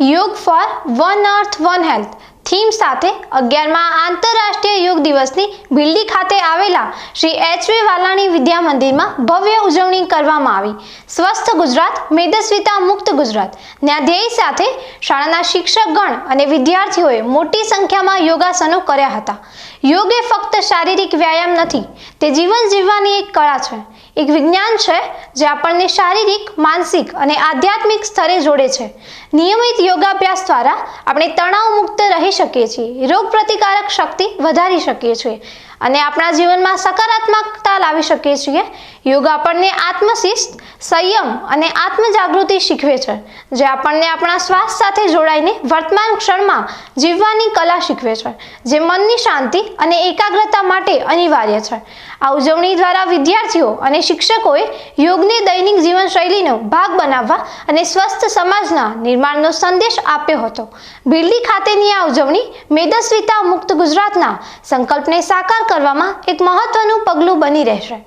Yog for One Earth One Health. Theme સાથે અગિયારમાં આંતરરાષ્ટ્રીય યોગ દિવસની ભીલડી ખાતે આવેલા શ્રી એચવી વાલાણી વિદ્યા મંદિરમાં ભવ્ય ઉજવણી કરવામાં આવી. સ્વસ્થ ગુજરાત, મેદસ્વીતા મુક્ત ગુજરાત. ના ધ્યેય સાથે શાળાના શિક્ષકગણ અને વિદ્યાર્થીઓએ મોટી સંખ્યામાં યોગાસનો કર્યા હતા. યોગ એ ફક્ત શારીરિક વ્યાયામ નથી, તે જીવન જીવવાની એક કળા છે. એક વિજ્ઞાન છે જે આપણને શારીરિક, માનસિક અને આધ્યાત્મિક સ્તરે જોડે છે. નિયમિત યોગાભ્યાસ દ્વારા આપણે તણાવ મુક્ત રહી શકીએ છીએ. રોગ પ્રતિકારક શક્તિ વધારી શકીએ છીએ. અને આપણા જીવનમાં સકારાત્મકતા લાવી શકીએ છીએ. યોગ આપણને આત્મશિસ્ત, સંયમ અને આત્મજાગૃતિ શીખવે છે, જે આપણને આપણા શ્વાસ સાથે જોડાઈને વર્તમાન ક્ષણમાં જીવવાની કલા શીખવે છે, જે મનની શાંતિ અને એકાગ્રતા માટે અનિવાર્ય છે. આ ઉજવણી દ્વારા વિદ્યાર્થીઓ અને શિક્ષકોએ યોગને દૈનિક જીવનશૈલીનો ભાગ બનાવવા અને સ્વસ્થ સમાજના નિર્માણનો સંદેશ આપ્યો હતો. બિરલી ખાતેની આ ઉજવણી મેદસ્વીતા મુક્ત ગુજરાતના સંકલ્પને સાકાર કરવામાં એક મહત્વનું પગલું બની રહેશે.